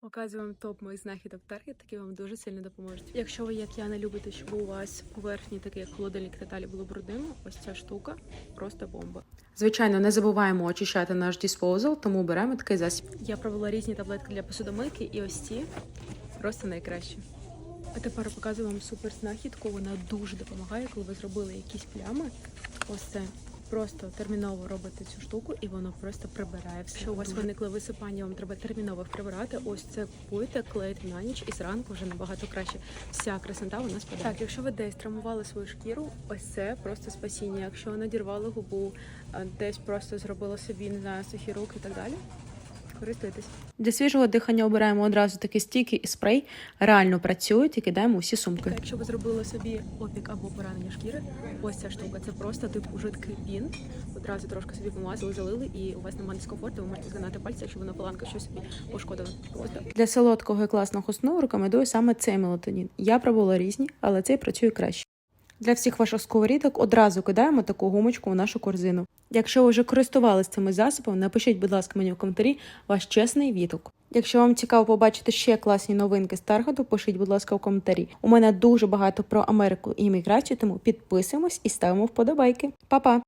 Показую вам топ моїх знахідок Target, які вам дуже сильно допоможуть. Якщо ви, як я, не любите, щоб у вас поверхні, такі як холодильник та далі було брудними, ось ця штука просто бомба. Звичайно, не забуваємо очищати наш диспозал, тому беремо такий засіб. Я провела різні таблетки для посудомийки, і ось ці просто найкращі. А тепер показую вам супер знахідку. Вона дуже допомагає, коли ви зробили якісь плями. Ось це. Просто терміново робите цю штуку, і воно просто прибирає все. Якщо у вас виникли висипання, вам треба терміново прибирати. Ось це купуйте, клеїте на ніч, і зранку вже набагато краще. Вся красота у нас спадає. Так, якщо ви десь травмували свою шкіру, ось це просто спасіння. Якщо надірвали губу, десь просто зробила собі не знаю, сухі руки і так далі. Користуйтесь. Для свіжого дихання обираємо одразу такі стіки і спрей. Реально працюють і кидаємо усі сумки. Якщо ви зробили собі опік або поранення шкіри, ось ця штука. Це просто типу жидкий пін. Одразу трошки собі помазали, залили, і у вас немає дискомфорту. Ви можете згинати пальці, якщо воно паланка щось собі пошкодила. Просто для солодкого і класного сну рекомендую саме цей мелатонін. Я пробувала різні, але цей працює краще. Для всіх ваших сковорідок одразу кидаємо таку гумочку у нашу корзину. Якщо ви вже користувалися цими засобами, напишіть, будь ласка, мені в коментарі ваш чесний відгук. Якщо вам цікаво побачити ще класні новинки з Таргету, пишіть, будь ласка, в коментарі. У мене дуже багато про Америку і імміграцію, тому підписуємось і ставимо вподобайки. Па-па!